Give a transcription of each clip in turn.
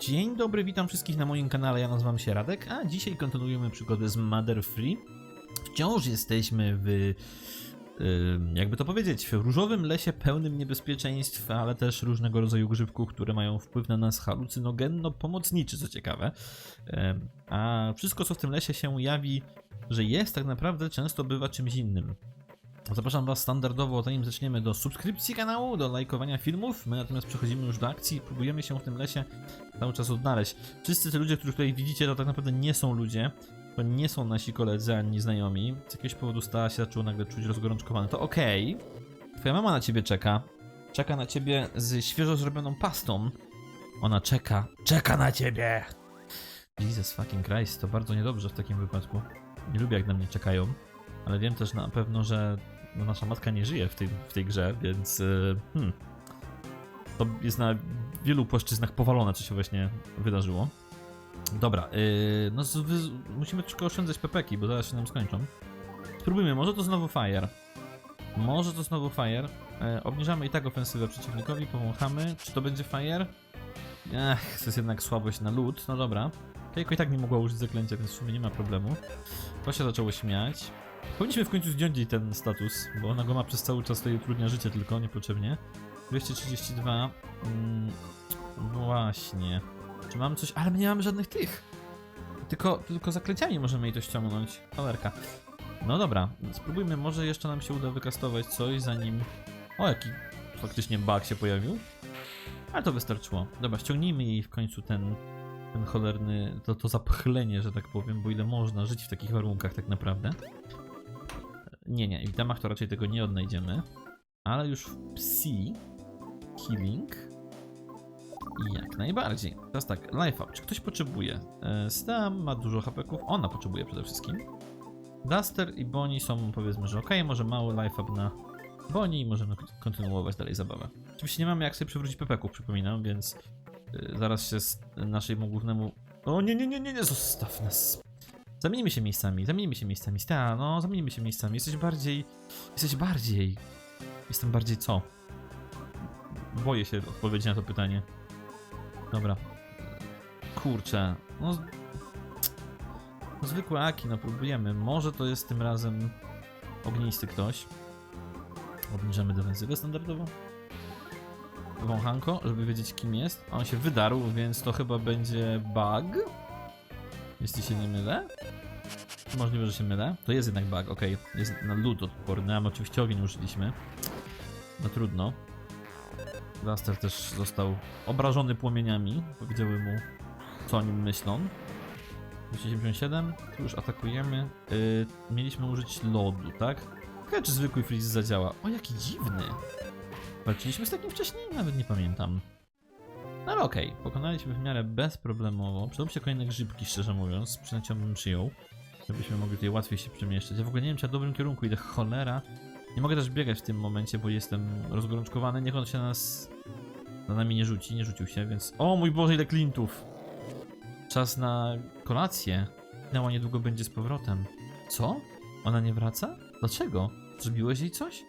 Dzień dobry, witam wszystkich na moim kanale, ja nazywam się Radek, a dzisiaj kontynuujemy przygodę z Mother Free. Wciąż jesteśmy w, jakby to powiedzieć, w różowym lesie pełnym niebezpieczeństw, ale też różnego rodzaju grzybków, które mają wpływ na nas halucynogenno-pomocniczy, co ciekawe. A wszystko, co w tym lesie się jawi, że jest, tak naprawdę często bywa czymś innym. Zapraszam Was standardowo, zanim zaczniemy, do subskrypcji kanału, do lajkowania filmów. My natomiast przechodzimy już do akcji i próbujemy się w tym lesie cały czas odnaleźć. Wszyscy te ludzie, których tutaj widzicie, to tak naprawdę nie są ludzie. To nie są nasi koledzy ani znajomi. Z jakiegoś powodu stała się zaczął nagle czuć rozgorączkowany. To okej. Twoja mama na ciebie czeka. Czeka na ciebie z świeżo zrobioną pastą. Ona czeka. Czeka na ciebie! Jesus fucking Christ, to bardzo niedobrze w takim wypadku. Nie lubię jak na mnie czekają. Ale wiem też na pewno, że no, nasza matka nie żyje w tej, w tej grze, więc y, hmm, to jest na wielu płaszczyznach powalone, co się właśnie wydarzyło. Dobra, yy, no musimy troszkę oszczędzać pepeki, bo zaraz się nam skończą. Spróbujmy, może to znowu fire. Może to znowu fire. E, obniżamy i tak ofensywę przeciwnikowi, pomachamy. Czy to będzie fire? Ech, to jest jednak słabość na lód. No dobra. Kejko i tak nie mogła użyć zaklęcia, więc w sumie nie ma problemu. To się zaczęło śmiać. Powinniśmy w końcu zdjąć jej ten status, bo ona go ma przez cały czas, to jej utrudnia życie tylko, niepotrzebnie. 232. Mm, właśnie. Czy mam coś? Ale my nie mamy żadnych tych. Tylko, tylko zaklęciami możemy jej to ściągnąć. Cholerka. No dobra, spróbujmy, może jeszcze nam się uda wykastować coś, zanim... O, jaki faktycznie bug się pojawił. Ale to wystarczyło. Dobra, ściągnijmy jej w końcu ten, ten cholerny, to, to zapchlenie, że tak powiem, bo ile można żyć w takich warunkach tak naprawdę. Nie, nie, w damach to raczej tego nie odnajdziemy. Ale już w psi healing jak najbardziej. Teraz tak, life up. Czy ktoś potrzebuje? E, Stam ma dużo hapeków. Ona potrzebuje przede wszystkim. Duster i Bonnie są powiedzmy, że ok, może mały life up na Bonnie i możemy kontynuować dalej zabawę. Oczywiście nie mamy jak sobie przywrócić pepeków, przypominam, więc y, zaraz się z naszemu głównemu... O nie, nie, nie, nie, nie, zostaw nas. Zamienimy się miejscami, zamienimy się miejscami. Sta, no, zamienimy się miejscami. Jesteś bardziej... Jesteś bardziej... Jestem bardziej co? Boję się odpowiedzi na to pytanie. Dobra. Kurczę. No... no zwykłe aki, no próbujemy. Może to jest tym razem ognisty ktoś. Obniżamy defensywę standardowo. Wąchanko, żeby wiedzieć kim jest. On się wydarł, więc to chyba będzie bug. Jeśli się nie mylę. Możliwe, że się mylę. To jest jednak bug, ok. Jest na lód odporny, a my oczywiście ogień użyliśmy. No trudno. Duster też został obrażony płomieniami. Powiedziały mu, co o nim myślą. 277, tu już atakujemy. Yy, mieliśmy użyć lodu, tak? Ciekawe, czy zwykły freeze zadziała. O, jaki dziwny. Walczyliśmy z takim wcześniej? Nawet nie pamiętam. No ale okej, pokonaliśmy w miarę bezproblemowo. Przydałby się kolejne grzybki, szczerze mówiąz. Z przynęcią bym przyjął. Żebyśmy mogli tutaj łatwiej się przemieszczać. Ja w ogóle nie wiem, czy ja w dobrym kierunku idę. Cholera. Nie mogę też biegać w tym momencie, bo jestem rozgorączkowany. Niech on się na nas... Na nami nie rzuci, nie rzucił się, więc... O mój Boże, ile klintów! Czas na kolację. Nała niedługo będzie z powrotem. Co? Ona nie wraca? Dlaczego? Zrobiłeś jej coś?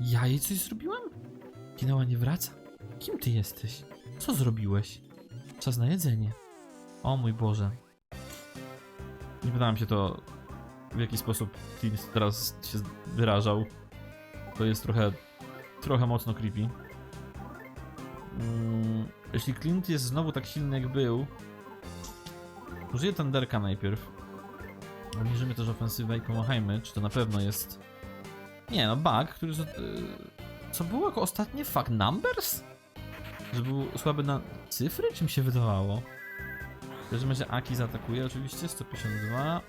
Ja jej coś zrobiłem? Kinała nie wraca? Kim ty jesteś? Co zrobiłeś? Czas na jedzenie. O mój Boże. Nie pytałem się to, w jaki sposób Clint teraz się wyrażał. To jest trochę, trochę mocno creepy. Mm, jeśli Clint jest znowu tak silny jak był, użyję Thunderka najpierw. Obniżymy też ofensywę i pomachajmy, czy to na pewno jest... Nie no, bug, który... Yy, co było jako ostatnie? Fuck numbers? Że był słaby na cyfry? Czy mi się wydawało? W każdym razie Aki zaatakuje oczywiście, 152.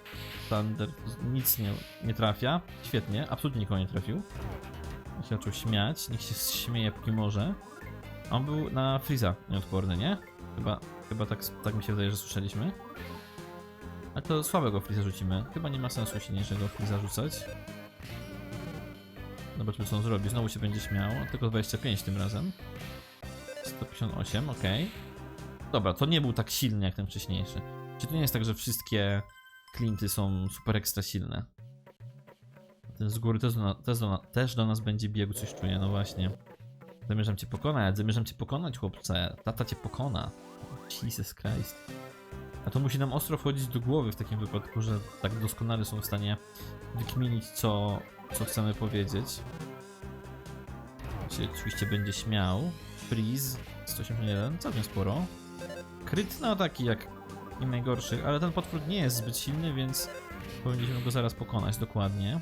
Thunder nic nie, nie trafia. Świetnie, absolutnie nikogo nie trafił. Niech się zaczął śmiać, niech się śmieje póki może. On był na Freeza nieodporny, nie? Chyba, chyba tak, tak mi się wydaje, że słyszeliśmy. A to słabego Freeza rzucimy. Chyba nie ma sensu silniejszego Freeza rzucać. Zobaczmy co on zrobi. Znowu się będzie śmiał. Tylko 25 tym razem. 158, ok. Dobra, to nie był tak silny jak ten wcześniejszy. Czy to nie jest tak, że wszystkie klinty są super ekstra silne? Ten z góry też do, na, też, do, na, też do nas będzie biegł, coś czuję, no właśnie. Zamierzam cię pokonać, zamierzam cię pokonać, chłopcze. Tata cię pokona. Jesus Christ. A to musi nam ostro wchodzić do głowy w takim wypadku, że tak doskonale są w stanie wykminić, co, co chcemy powiedzieć. Się oczywiście będzie śmiał. Freeze 181, całkiem sporo. Kryt na ataki jak i najgorszych, ale ten potwór nie jest zbyt silny, więc powinniśmy go zaraz pokonać dokładnie.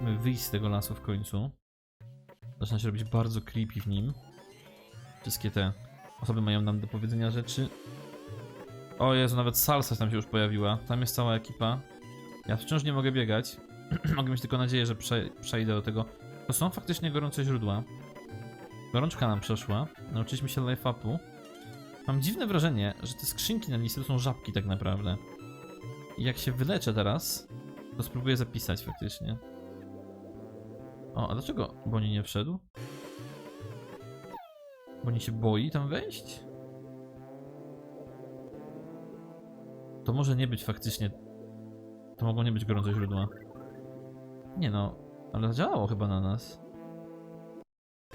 Musimy wyjść z tego lasu w końcu. Zaczyna się robić bardzo creepy w nim. Wszystkie te osoby mają nam do powiedzenia rzeczy. O Jezu, nawet salsa tam się już pojawiła. Tam jest cała ekipa. Ja wciąż nie mogę biegać. mogę mieć tylko nadzieję, że prze, przejdę do tego. To są faktycznie gorące źródła. Gorączka nam przeszła. Nauczyliśmy się life upu. Mam dziwne wrażenie, że te skrzynki na listy to są żabki tak naprawdę. I jak się wyleczę teraz, to spróbuję zapisać faktycznie. O, a dlaczego Boni nie wszedł? Boni się boi tam wejść? To może nie być faktycznie... To mogą nie być gorące źródła. Nie no, ale zadziałało chyba na nas.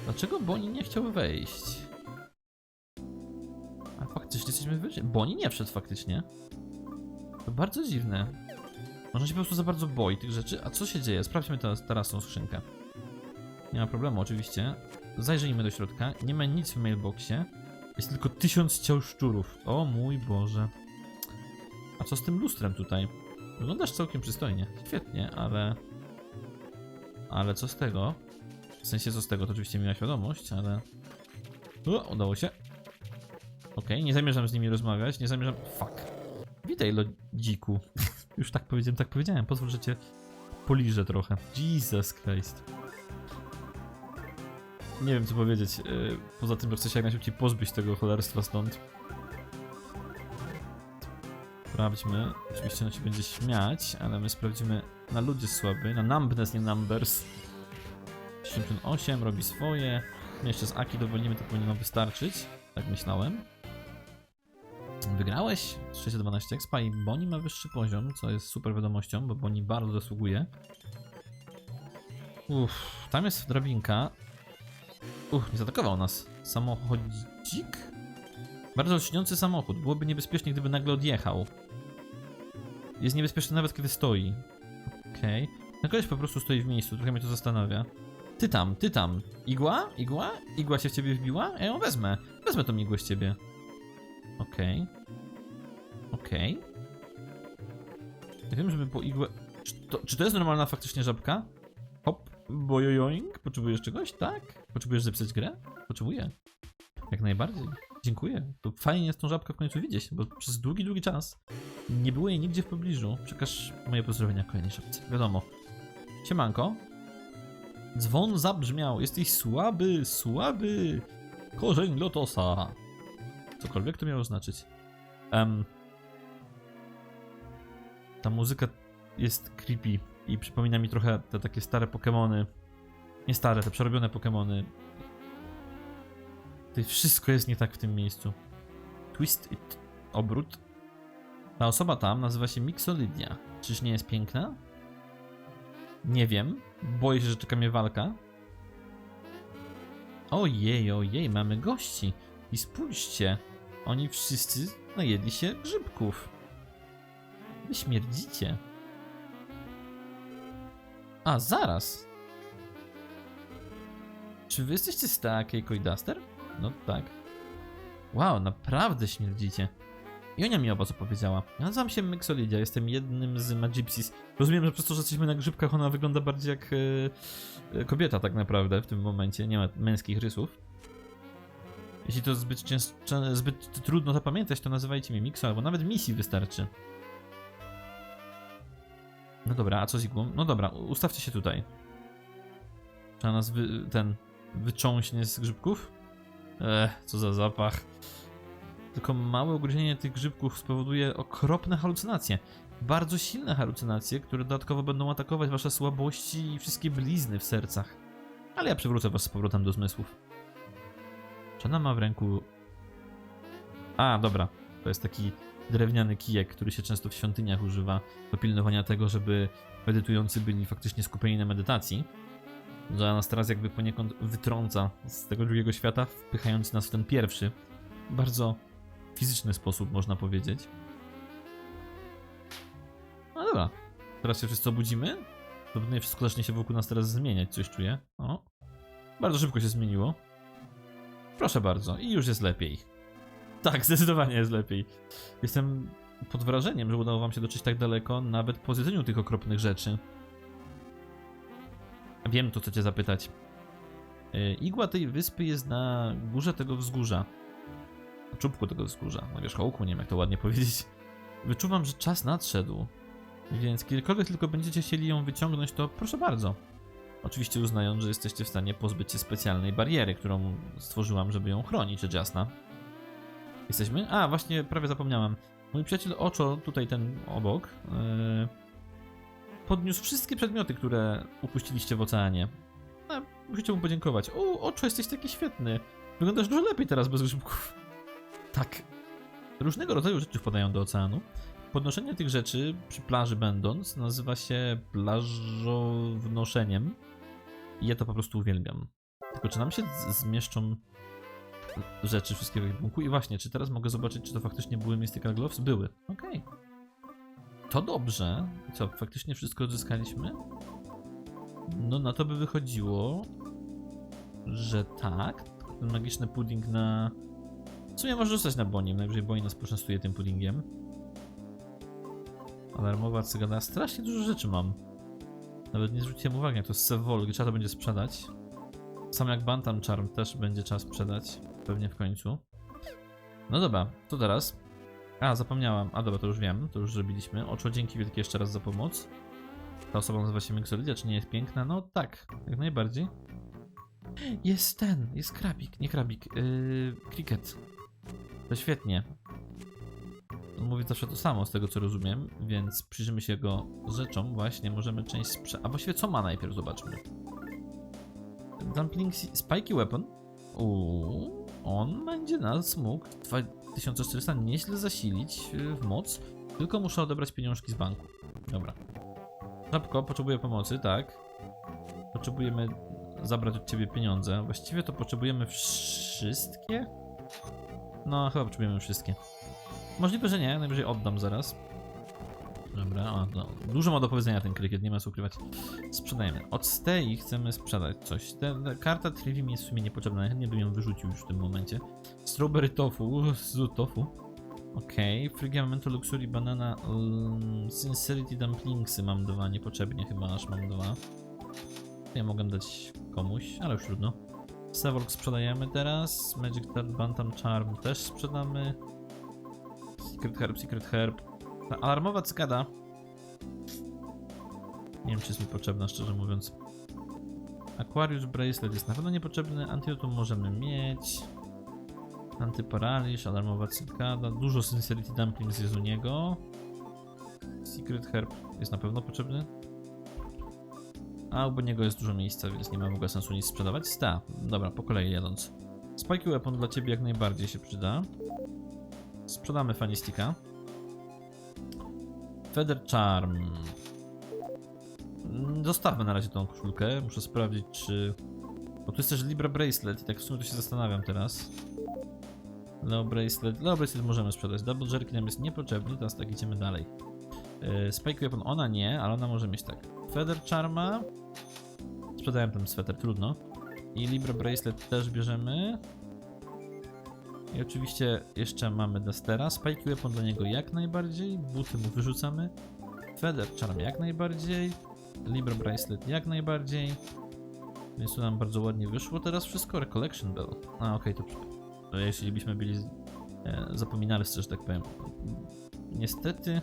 Dlaczego Boni nie chciał wejść? A faktycznie jesteśmy wyżej. Boni nie wszedł faktycznie. To bardzo dziwne. Może się po prostu za bardzo boi tych rzeczy. A co się dzieje? Sprawdźmy teraz, teraz tą skrzynkę. Nie ma problemu, oczywiście. Zajrzyjmy do środka. Nie ma nic w mailboxie. Jest tylko tysiąc ciał szczurów. O mój Boże. A co z tym lustrem tutaj? Wyglądasz całkiem przystojnie. Świetnie, ale... Ale co z tego? W sensie co z tego, to oczywiście miała świadomość, ale... O, udało się. Okej, nie zamierzam z nimi rozmawiać, nie zamierzam... Fuck. Witaj, lodziku. Już tak powiedziałem, tak powiedziałem. Pozwól, że cię poliżę trochę. Jesus Christ. Nie wiem, co powiedzieć. yy, Poza tym, że chcę się jak najszybciej pozbyć tego cholerstwa stąd. Sprawdźmy. Oczywiście on się będzie śmiać, ale my sprawdzimy na ludzie słaby, na numbness, nie numbers. 78 robi swoje. Jeszcze z Aki dowolnimy, to powinno wystarczyć. Tak myślałem. Wygrałeś 612 expa i Boni ma wyższy poziom, co jest super wiadomością, bo Boni bardzo zasługuje. Uff, tam jest drabinka. Uff, nie zaatakował nas. Samochodzik? Bardzo lśniący samochód. Byłoby niebezpiecznie, gdyby nagle odjechał. Jest niebezpieczny nawet, kiedy stoi. Okej. Okay. No koleś po prostu stoi w miejscu, trochę mnie to zastanawia. Ty tam, ty tam. Igła? Igła? Igła się w ciebie wbiła? Ja ją wezmę. Wezmę tą igłę z ciebie. Okej. Okej. Nie wiem, żeby po igłę... Czy to, czy to jest normalna faktycznie żabka? Hop, bojojoink. Potrzebujesz czegoś? Tak? Potrzebujesz zepsuć grę? Potrzebuję. Jak najbardziej. Dziękuję. To fajnie jest tą żabkę w końcu widzieć, bo przez długi, długi czas nie było jej nigdzie w pobliżu. Przekaż moje pozdrowienia kolejnej żabce. Wiadomo. Siemanko. Dzwon zabrzmiał. Jesteś słaby, słaby. Korzeń lotosa. Cokolwiek to miało znaczyć. Em, ta muzyka jest creepy i przypomina mi trochę te takie stare Pokémony. Nie stare, te przerobione Pokémony. Wszystko jest nie tak w tym miejscu. Twist it. Obrót. Ta osoba tam nazywa się Mixolidia. Czyż nie jest piękna? Nie wiem. Boję się, że czeka mnie walka. Ojej, ojej, mamy gości. I spójrzcie. Oni wszyscy najedli się grzybków. Wy śmierdzicie. A, zaraz. Czy wy jesteście z takiej Duster? No tak. Wow, naprawdę śmierdzicie. I Onia mi oba co powiedziała. Ja nazywam się Mixolidia, jestem jednym z Magipsys. Rozumiem, że przez to, że jesteśmy na grzybkach, ona wygląda bardziej jak e, kobieta tak naprawdę w tym momencie. Nie ma męskich rysów. Jeśli to zbyt, cięż- zbyt trudno zapamiętać, to nazywajcie mnie Mixo, albo nawet misji wystarczy. No dobra, a co z igłą? No dobra, ustawcie się tutaj. Trzeba nas wy, ten wycząśnie z grzybków? Ech, co za zapach. Tylko małe ugryzienie tych grzybków spowoduje okropne halucynacje. Bardzo silne halucynacje, które dodatkowo będą atakować wasze słabości i wszystkie blizny w sercach. Ale ja przywrócę was z powrotem do zmysłów. Czy ma w ręku... A, dobra. To jest taki drewniany kijek, który się często w świątyniach używa do pilnowania tego, żeby medytujący byli faktycznie skupieni na medytacji. Że nas teraz jakby poniekąd wytrąca z tego drugiego świata, wpychając nas w ten pierwszy. Bardzo fizyczny sposób, można powiedzieć. No dobra, teraz się wszyscy obudzimy. Pewnie wszystko zacznie się wokół nas teraz zmieniać, coś czuję. O, bardzo szybko się zmieniło. Proszę bardzo, i już jest lepiej. Tak, zdecydowanie jest lepiej. Jestem pod wrażeniem, że udało wam się dotrzeć tak daleko, nawet po zjedzeniu tych okropnych rzeczy. Wiem, to chcecie zapytać. Yy, Igła tej wyspy jest na górze tego wzgórza. Czubku tego wzgórza. Na wierzchołku, nie wiem jak to ładnie powiedzieć. Wyczuwam, że czas nadszedł. Więc kiedykolwiek tylko będziecie chcieli ją wyciągnąć, to proszę bardzo. Oczywiście uznając, że jesteście w stanie pozbyć się specjalnej bariery, którą stworzyłam, żeby ją chronić, rzecz jasna. Jesteśmy? A, właśnie prawie zapomniałem. Mój przyjaciel Oczo, tutaj ten obok, yy, podniósł wszystkie przedmioty, które upuściliście w oceanie. A, musicie mu podziękować. O, Oczo, jesteś taki świetny. Wyglądasz dużo lepiej teraz bez grzybków. Tak. Różnego rodzaju rzeczy wpadają do oceanu. Podnoszenie tych rzeczy przy plaży będąc nazywa się plażownoszeniem. I ja to po prostu uwielbiam. Tylko czy nam się zmieszczą rzeczy wszystkie w ekwipunku? I właśnie, czy teraz mogę zobaczyć, czy to faktycznie były Mystical Gloves? Były. Okej. To dobrze. Co, faktycznie wszystko odzyskaliśmy? No na to by wychodziło, że tak. Ten magiczny pudding na... W sumie może zostać na Bonim, najwyżej Boni nas poczęstuje tym puddingiem. Alarmowa cygana. Strasznie dużo rzeczy mam. Nawet nie zwróciłem uwagi, jak to jest Sevol, trzeba to będzie sprzedać. Sam jak Bantam Charm też będzie trzeba sprzedać. Pewnie w końcu. No dobra, to teraz. A, zapomniałam. A dobra, to już wiem, to już zrobiliśmy. Oczo, dzięki wielkie jeszcze raz za pomoc. Ta osoba nazywa się Mixolidia, czy nie jest piękna? No tak, jak najbardziej. Jest ten, jest krabik, nie krabik, yy, cricket. To świetnie. On mówi zawsze to samo, z tego co rozumiem, więc przyjrzymy się jego rzeczom. Właśnie, możemy część sprze... A właściwie co ma najpierw, zobaczmy. Dumpling Spiky Weapon. Uuu, on będzie nas mógł 2400 nieźle zasilić yy, w moc, tylko muszę odebrać pieniążki z banku. Dobra. Żabko, potrzebuję pomocy, tak. Potrzebujemy zabrać od ciebie pieniądze. Właściwie to potrzebujemy wszystkie? No, chyba potrzebujemy wszystkie. Możliwe, że nie, najwyżej oddam zaraz. Dobra, o, no, dużo ma do powiedzenia ten krykiet, nie ma co ukrywać. Sprzedajemy. Od stei chcemy sprzedać coś. Ta karta Trivi mi jest w sumie niepotrzebna, chętnie bym ją wyrzucił już w tym momencie. Strawberry tofu, z tofu. Okej, okay. Phrygia Memento Luxury Banana um, Sincerity Dumplingsy mam dwa, niepotrzebnie chyba aż mam dwa. Ja mogę dać komuś, ale już trudno. Sevork sprzedajemy teraz, Magic Dart Bantam Charm też sprzedamy. Secret Herb, Secret Herb. Ta alarmowa cykada. Nie wiem, czy jest mi potrzebna, szczerze mówiąc. Aquarius Bracelet jest na pewno niepotrzebny. Antidotum możemy mieć. Antyparaliż, alarmowa cykada. Dużo Sincerity Dumplings jest u niego. Secret Herb jest na pewno potrzebny. A u niego jest dużo miejsca, więc nie ma w ogóle sensu nic sprzedawać. Sta, dobra, po kolei jadąc. Spike Weapon dla ciebie jak najbardziej się przyda. Sprzedamy Fanistika. Feather Charm. Zostawmy na razie tą koszulkę. Muszę sprawdzić, czy. Bo tu jest też Libra Bracelet i tak w sumie to się zastanawiam teraz. Leo Bracelet. Leo Bracelet możemy sprzedać. Double Jerky nam jest niepotrzebny, teraz tak idziemy dalej. Yy, Spike Weapon, ona nie, ale ona może mieć tak. Feather Charma. Sprzedałem ten sweter, trudno. I Libra Bracelet też bierzemy. I oczywiście jeszcze mamy Dustera. Spike Weapon dla niego jak najbardziej. Buty mu wyrzucamy. Feather Charm jak najbardziej. Libra Bracelet jak najbardziej. Więc tu nam bardzo ładnie wyszło. Teraz wszystko Recollection Bell. A okej, to, to jeśli byśmy byli e, zapominalscy, że tak powiem. Niestety,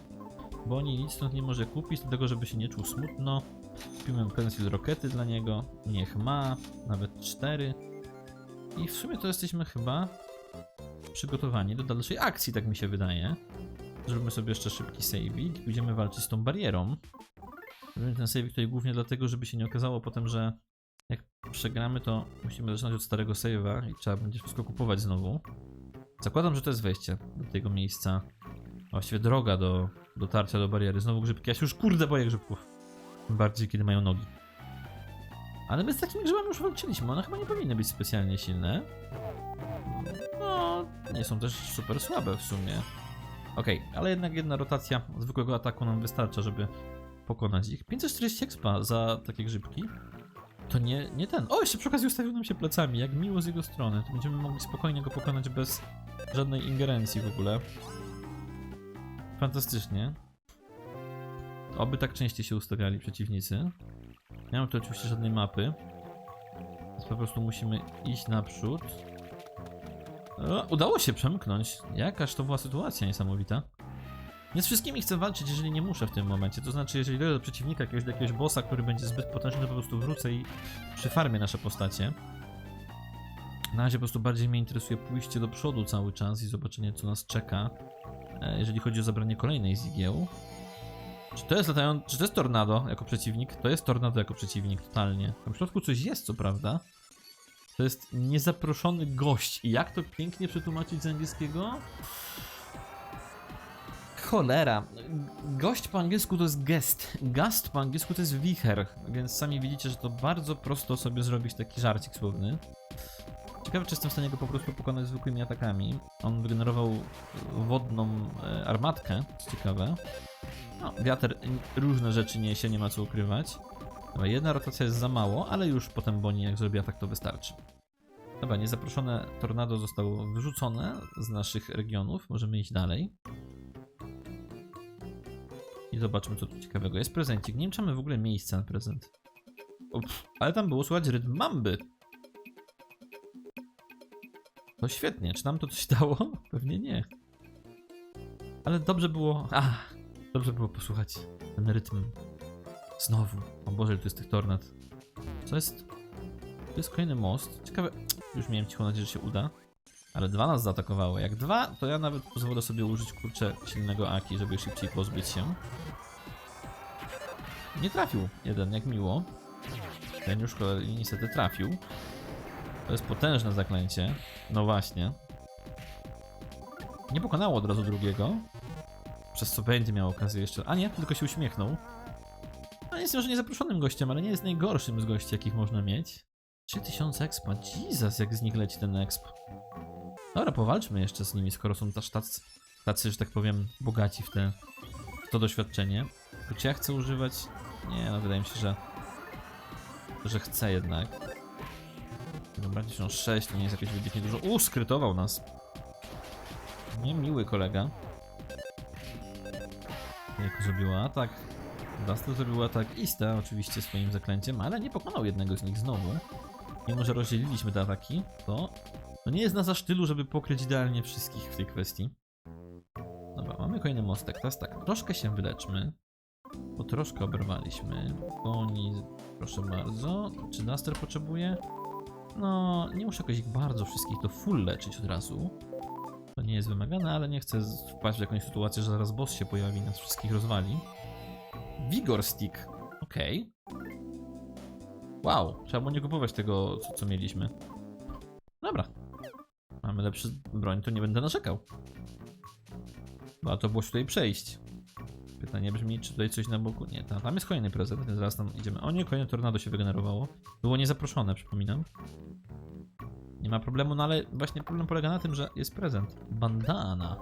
Bonnie nic stąd nie może kupić, dlatego żeby się nie czuł smutno. Kupimy pencil rokety dla niego. Niech ma, nawet cztery. I w sumie to jesteśmy chyba przygotowani do dalszej akcji, tak mi się wydaje. Zrobimy sobie jeszcze szybki save'ik i będziemy walczyć z tą barierą. Robimy ten save'ik tutaj głównie dlatego, żeby się nie okazało potem, że jak przegramy, to musimy zaczynać od starego save'a i trzeba będzie wszystko kupować znowu. Zakładam, że to jest wejście do tego miejsca. Właściwie droga do dotarcia do bariery. Znowu grzybki. Ja się już kurde boję grzybków. Bardziej, kiedy mają nogi. Ale my z takimi grzybami już walczyliśmy. One chyba nie powinny być specjalnie silne. No, nie są też super słabe w sumie. Okej, ale jednak jedna rotacja zwykłego ataku nam wystarcza, żeby pokonać ich. 540 expa za takie grzybki. To nie, nie ten. O, jeszcze przy okazji ustawił nam się plecami, jak miło z jego strony. To będziemy mogli spokojnie go pokonać bez żadnej ingerencji w ogóle. Fantastycznie. Oby tak częściej się ustawiali przeciwnicy. Nie mam tu oczywiście żadnej mapy. Więc po prostu musimy iść naprzód. O, udało się przemknąć. Jakaż to była sytuacja niesamowita. Nie z wszystkimi chcę walczyć, jeżeli nie muszę w tym momencie. To znaczy, jeżeli dojdę do przeciwnika, jakiegoś, do jakiegoś bossa, który będzie zbyt potężny, to po prostu wrócę i przyfarmię nasze postacie. Na razie po prostu bardziej mnie interesuje pójście do przodu cały czas i zobaczenie, co nas czeka, e, jeżeli chodzi o zabranie kolejnej z igieł. Czy to jest latają... Czy to jest tornado jako przeciwnik? To jest tornado jako przeciwnik, totalnie. Tam w środku coś jest, co prawda. To jest niezaproszony gość. I jak to pięknie przetłumaczyć z angielskiego? Cholera. Gość po angielsku to jest guest. Gast po angielsku to jest wicher. Więc sami widzicie, że to bardzo prosto sobie zrobić taki żarcik słowny. Ciekawe, czy jestem w stanie go po prostu pokonać zwykłymi atakami. On wygenerował wodną e, armatkę, co ciekawe. No, wiatr różne rzeczy niesie, nie ma co ukrywać. Dobra, jedna rotacja jest za mało, ale już potem Boni jak zrobi atak to wystarczy. Dobra, niezaproszone tornado zostało wyrzucone z naszych regionów. Możemy iść dalej. I zobaczmy co tu ciekawego. Jest prezencik. Nie wiem w ogóle miejsce na prezent. Ups, ale tam było słuchać rytm mamby. To świetnie. Czy nam to coś dało? Pewnie nie. Ale dobrze było... Ach, dobrze było posłuchać ten rytm. Znowu. O Boże, tu jest tych tornad. Co jest? To jest kolejny most. Ciekawe... Już miałem cichą nadzieję, że się uda. Ale dwa nas zaatakowały. Jak dwa, to ja nawet pozwolę sobie użyć kurczę silnego Aki, żeby szybciej pozbyć się. Nie trafił jeden, jak miło. Ten już niestety trafił. To jest potężne zaklęcie. No właśnie. Nie pokonało od razu drugiego. Przez co będzie miał okazję jeszcze. A nie, tylko się uśmiechnął. No jest może niezaproszonym gościem, ale nie jest najgorszym z gości, jakich można mieć. 3000 expa. Jesus, jak z nich leci ten exp. Dobra, powalczmy jeszcze z nimi, skoro są też tacy, tacy że tak powiem, bogaci w, te, w to doświadczenie. To czy ja chcę używać? Nie, no wydaje mi się, że że chcę jednak. Dobra, 1006 to nie jest jakieś wybitnie dużo. U, skrytował nas. Niemiły kolega. Jak zrobiła atak. Duster zrobił atak Ista oczywiście swoim zaklęciem, ale nie pokonał jednego z nich znowu. Mimo, że rozdzieliliśmy te ataki, to, to nie jest na za sztylu, żeby pokryć idealnie wszystkich w tej kwestii. Dobra, mamy kolejny mostek. Teraz tak, troszkę się wyleczmy. Bo troszkę oberwaliśmy. Oni, proszę bardzo. Czy Duster potrzebuje? No, nie muszę jakoś bardzo wszystkich to full leczyć od razu. To nie jest wymagane, ale nie chcę wpaść w jakąś sytuację, że zaraz boss się pojawi i nas wszystkich rozwali. Vigor Stick. Okej. Wow, trzeba było nie kupować tego, co, co mieliśmy. Dobra. Mamy lepszy broń, to nie będę narzekał. Warto było się tutaj przejść. Pytanie brzmi, czy tutaj coś na boku? Nie, tam, tam jest kolejny prezent, więc zaraz tam idziemy. O nie, kolejne tornado się wygenerowało. Było niezaproszone, przypominam. Nie ma problemu, no ale właśnie problem polega na tym, że jest prezent. Bandana.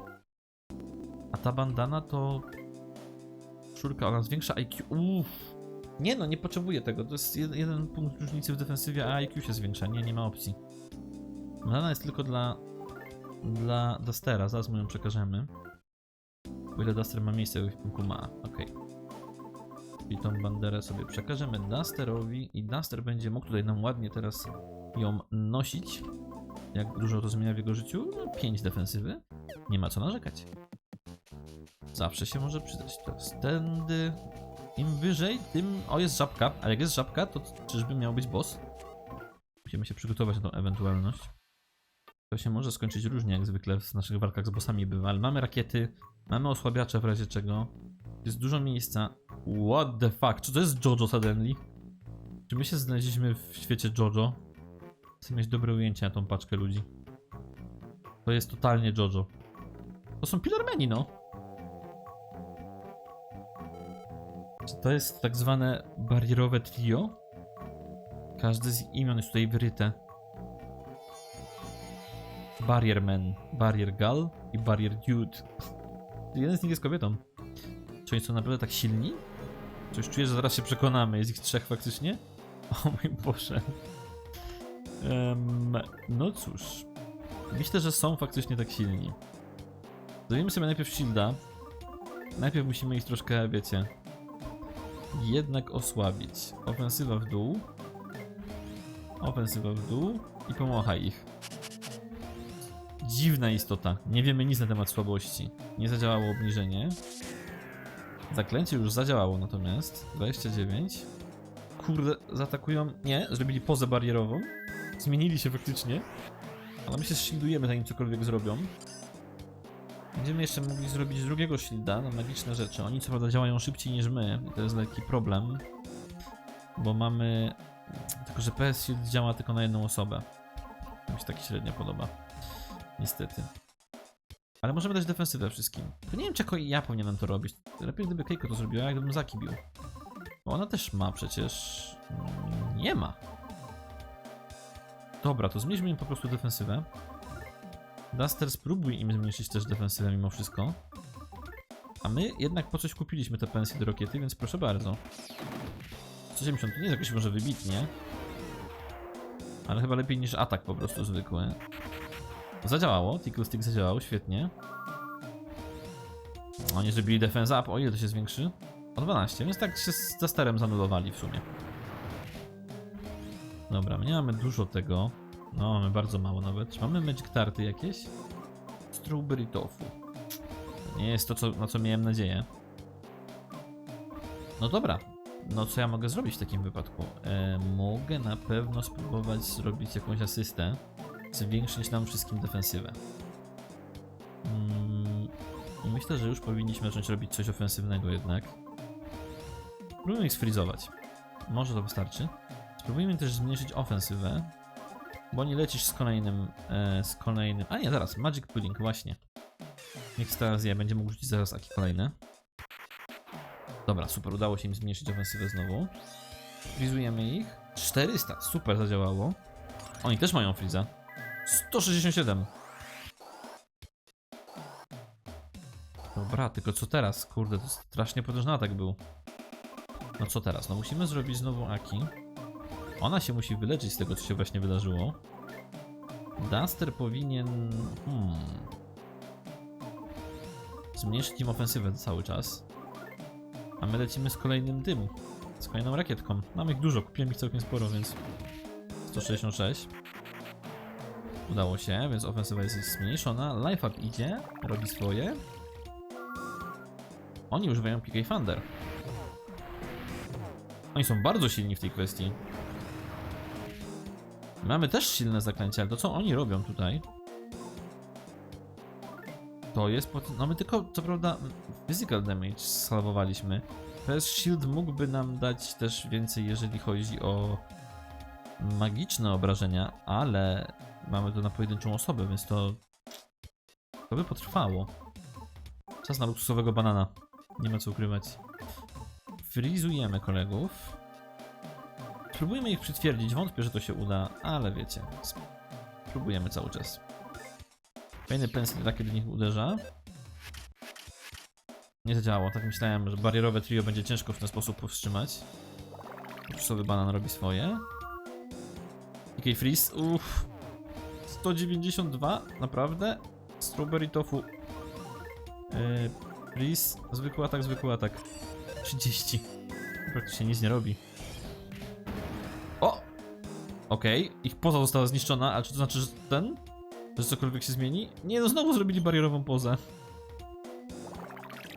A ta bandana to... Szurka, ona zwiększa IQ. Uff. Nie no, nie potrzebuję tego. To jest jed- jeden punkt różnicy w defensywie, a IQ się zwiększa. Nie, nie ma opcji. Bandana jest tylko dla... Dla Dustera. Zaraz mu ją przekażemy. O ile Duster ma miejsce w ekwipunku ma. Okej. I tą banderę sobie przekażemy Dusterowi i Duster będzie mógł tutaj nam ładnie teraz ją nosić. Jak dużo to zmienia w jego życiu? No, 5 defensywy. Nie ma co narzekać. Zawsze się może przydać. Teraz tędy. Im wyżej, tym... O, jest żabka. A jak jest żabka, to czyżby miał być boss? Musimy się przygotować na tą ewentualność. To się może skończyć różnie, jak zwykle w naszych walkach z bossami bywa, ale mamy rakiety, mamy osłabiacze w razie czego. Jest dużo miejsca. What the fuck? Czy to jest Jojo suddenly? Czy my się znaleźliśmy w świecie Jojo? Chcę mieć dobre ujęcie na tą paczkę ludzi. To jest totalnie Jojo. To są Pillarmeni, no. Czy to jest tak zwane barierowe trio? Każde z imion jest tutaj wyryte. Barrier Man, Barrier Gal i Barrier Dude. Jeden z nich jest kobietą. Czy oni są naprawdę tak silni? Coś czuję, że zaraz się przekonamy. Jest ich trzech faktycznie? O mój Boże. Em, no cóż. Myślę, że są faktycznie tak silni. Zrobimy sobie najpierw shielda. Najpierw musimy ich troszkę, wiecie, jednak osłabić. Ofensywa w dół. Ofensywa w dół i pomachaj ich. Dziwna istota. Nie wiemy nic na temat słabości. Nie zadziałało obniżenie. Zaklęcie już zadziałało natomiast. 29. Kurde, zaatakują. Nie, zrobili pozę barierową. Zmienili się faktycznie. Ale my się shieldujemy zanim cokolwiek zrobią. Będziemy jeszcze mogli zrobić drugiego shielda na magiczne rzeczy. Oni co prawda działają szybciej niż my. I to jest lekki problem. Bo mamy... Tylko, że PS Shield działa tylko na jedną osobę. Mi się tak średnio podoba. Niestety. Ale możemy dać defensywę wszystkim. To nie wiem, jako ja powinienem to robić. Lepiej gdyby Keiko to zrobiła, jak gdybym Zaki bił. Bo ona też ma przecież... Nie ma. Dobra, to zmniejszmy im po prostu defensywę. Duster spróbuj im zmniejszyć też defensywę mimo wszystko. A my jednak po coś kupiliśmy te pensje do rakiety, więc proszę bardzo. 170 to nie jest jakoś może wybitnie. Ale chyba lepiej niż atak po prostu zwykły. Zadziałało, Tickle Stick zadziałało, świetnie. Oni zrobili defense up, o ile to się zwiększy? O 12, więc tak się z Dusterem zanulowali w sumie. Dobra, nie mamy dużo tego. No, mamy bardzo mało nawet. Czy mamy magic tarty jakieś? Strawberry tofu. To nie jest to, co, na co miałem nadzieję. No dobra. No co ja mogę zrobić w takim wypadku? E, mogę na pewno spróbować zrobić jakąś asystę. Zwiększyć nam wszystkim defensywę. Mm, I myślę, że już powinniśmy zacząć robić coś ofensywnego jednak. Spróbujmy ich sfrizować. Może to wystarczy. Spróbujmy też zmniejszyć ofensywę. Bo nie lecisz z kolejnym, e, z kolejnym... A nie, zaraz, Magic Pudding, właśnie. Niech teraz je, będzie mógł rzucić zaraz aki kolejne. Dobra, super, udało się im zmniejszyć ofensywę znowu. Frizujemy ich. 400, super zadziałało. Oni też mają friza. 167. Dobra, tylko co teraz? Kurde, to strasznie potężny atak był. No co teraz? No musimy zrobić znowu Aki. Ona się musi wyleczyć z tego, co się właśnie wydarzyło. Duster powinien... Hmm, zmniejszyć im ofensywę cały czas. A my lecimy z kolejnym tym. Z kolejną rakietką. Mam ich dużo, kupiłem ich całkiem sporo, więc... 166. Udało się, więc ofensywa jest zmniejszona. Lifehack idzie, robi swoje. Oni używają PK Thunder. Oni są bardzo silni w tej kwestii. Mamy też silne zaklęcia, ale to co oni robią tutaj? To jest. No my tylko, co prawda, physical damage salwowaliśmy. PS Shield mógłby nam dać też więcej, jeżeli chodzi o magiczne obrażenia, ale mamy to na pojedynczą osobę, więc to. To by potrwało. Czas na luksusowego banana. Nie ma co ukrywać. Frizujemy kolegów. Spróbujmy ich przytwierdzić. Wątpię, że to się uda, ale wiecie. Spróbujemy cały czas. Fajny pensy takie do nich uderza. Nie zadziałało. Tak myślałem, że barierowe trio będzie ciężko w ten sposób powstrzymać. Luksusowy banan robi swoje. PK Freeze. Uff. 192? Naprawdę? Strawberry tofu. Yy, freeze. Zwykły atak, zwykły atak. 30. Praktycznie nic nie robi. Okej, ich poza została zniszczona, ale czy to znaczy, że ten? Że cokolwiek się zmieni? Nie, no znowu zrobili barierową pozę.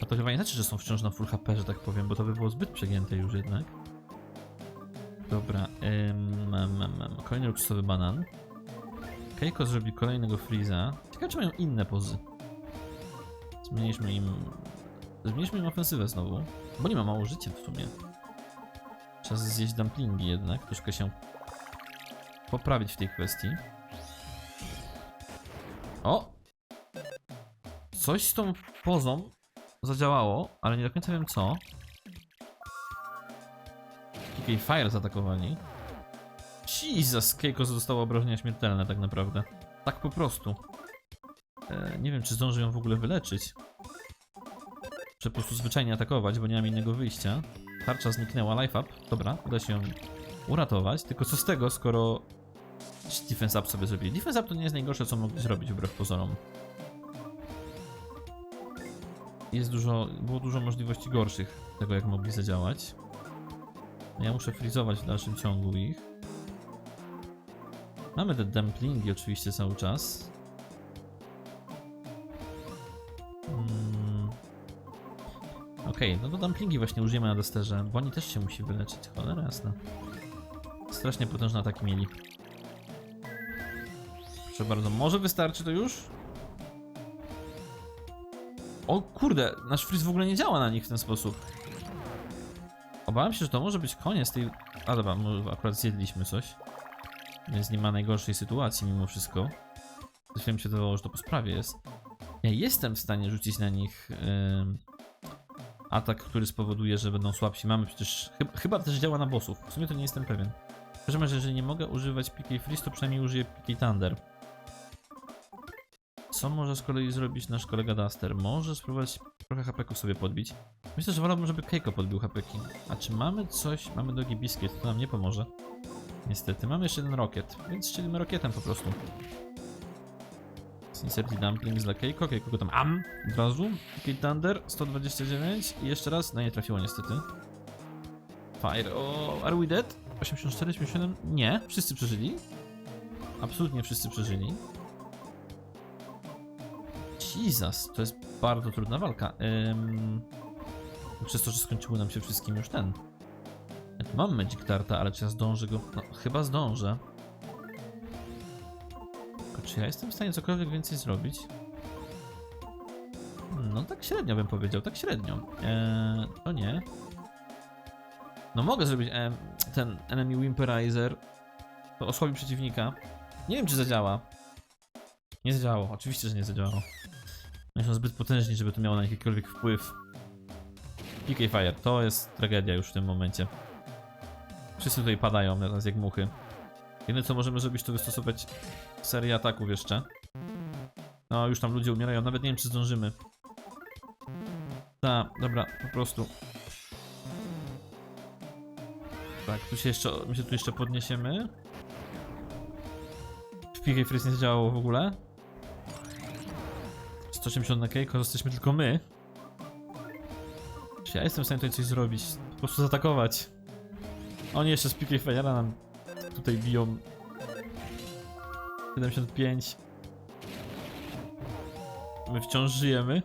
A to chyba nie znaczy, że są wciąż na full HP, że tak powiem, bo to by było zbyt przegięte już jednak. Dobra, ym, mam, mam. Kolejny luksusowy banan. Keiko zrobi kolejnego freeza. Ciekawe, czy mają inne pozy. Zmniejszmy im... Zmniejszmy im ofensywę znowu. Bo nie ma mało życia w sumie. Czas zjeść dumplingi jednak, troszkę się poprawić w tej kwestii. O! Coś z tą pozą zadziałało, ale nie do końca wiem co. PK Fire zaatakowali. Jesus, Keiko zostało obrażenia śmiertelne tak naprawdę. Tak po prostu. E, nie wiem, czy zdążę ją w ogóle wyleczyć. Muszę po prostu zwyczajnie atakować, bo nie mam innego wyjścia. Tarcza zniknęła, life up. Dobra, uda się ją uratować. Tylko co z tego, skoro defense up sobie zrobili? Defense up to nie jest najgorsze, co mogli zrobić wbrew pozorom. Jest dużo, było dużo możliwości gorszych tego, jak mogli zadziałać. Ja muszę frizować w dalszym ciągu ich. Mamy te dumplingi oczywiście cały czas. Mm. Okej, no to dumplingi właśnie użyjemy na desterze, bo oni też się musi wyleczyć. Cholera jasna. Strasznie potężne ataki mieli. Proszę bardzo, może wystarczy to już? O kurde, nasz freeze w ogóle nie działa na nich w ten sposób. Obawiam się, że to może być koniec tej... A dobra, akurat zjedliśmy coś. Więc nie ma najgorszej sytuacji mimo wszystko. Chwilę mi się wydawało, że to po sprawie jest. Ja jestem w stanie rzucić na nich em, atak, który spowoduje, że będą słabsi. Mamy przecież... Chyba, chyba też działa na bossów. W sumie to nie jestem pewien. W każdym razie, jeżeli nie mogę używać PK Freeze, to przynajmniej użyję PK Thunder. Co może z kolei zrobić nasz kolega Duster? Może spróbować trochę hapeków sobie podbić. Myślę, że wolałbym, żeby Keiko podbił hapeki. A czy mamy coś? Mamy Dogi Biscuit, to nam nie pomoże. Niestety, mamy jeszcze jeden rokiet, więc strzelimy rokietem po prostu. Sincerity Dumplings dla Keiko, Keiko go tam am od razu. Kate Thunder, 129 i jeszcze raz, no nie trafiło niestety. Fire, o, are we dead? 84, 87, nie, wszyscy przeżyli. Absolutnie wszyscy przeżyli. Jesus, to jest bardzo trudna walka. Ym... Przez to, że skończyły nam się wszystkim już ten. Ja tu mam Magic Tarta, ale czy ja zdążę go... No, chyba zdążę. Tylko czy ja jestem w stanie cokolwiek więcej zrobić? No tak średnio bym powiedział, tak średnio. Eee, to nie. No mogę zrobić em, ten Enemy Whimperizer. To osłabi przeciwnika. Nie wiem czy zadziała. Nie zadziałało, oczywiście, że nie zadziałało. Oni są zbyt potężni, żeby to miało na jakikolwiek wpływ. PK Fire, to jest tragedia już w tym momencie. Wszyscy tutaj padają nas jak muchy. Jedyne co możemy zrobić to wystosować serię ataków jeszcze. No już tam ludzie umierają, nawet nie wiem czy zdążymy. Tak, dobra, po prostu. Tak, tu się jeszcze, my się tu jeszcze podniesiemy. PK Freeze nie zadziałało w ogóle. 180 na Keiko, jesteśmy tylko my. Czy ja jestem w stanie tutaj coś zrobić? Po prostu zaatakować. Oni jeszcze z PK Fajera nam tutaj biją. 75. My wciąż żyjemy.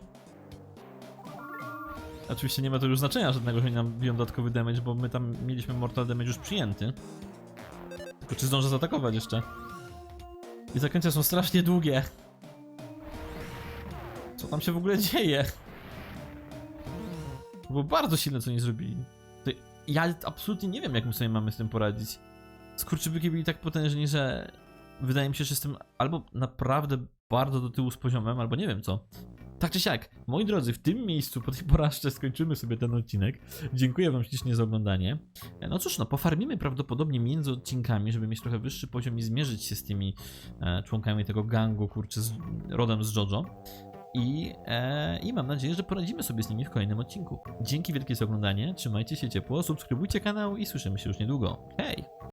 Oczywiście nie ma to już znaczenia żadnego, że oni nam biją dodatkowy damage, bo my tam mieliśmy mortal damage już przyjęty. Tylko czy zdążę zaatakować jeszcze? I zakręcia są strasznie długie. Co tam się w ogóle dzieje? To było bardzo silne, co nie zrobili. To ja absolutnie nie wiem, jak my sobie mamy z tym poradzić. Skurczybyki byli tak potężni, że wydaje mi się, że jestem albo naprawdę bardzo do tyłu z poziomem, albo nie wiem co. Tak czy siak, moi drodzy, w tym miejscu po tej porażce skończymy sobie ten odcinek. Dziękuję wam ślicznie za oglądanie. No cóż, no pofarmimy prawdopodobnie między odcinkami, żeby mieć trochę wyższy poziom i zmierzyć się z tymi e, członkami tego gangu, kurczę, z, rodem z Jojo. I, e, I mam nadzieję, że poradzimy sobie z nimi w kolejnym odcinku. Dzięki wielkie za oglądanie, trzymajcie się ciepło, subskrybujcie kanał i słyszymy się już niedługo. Hej!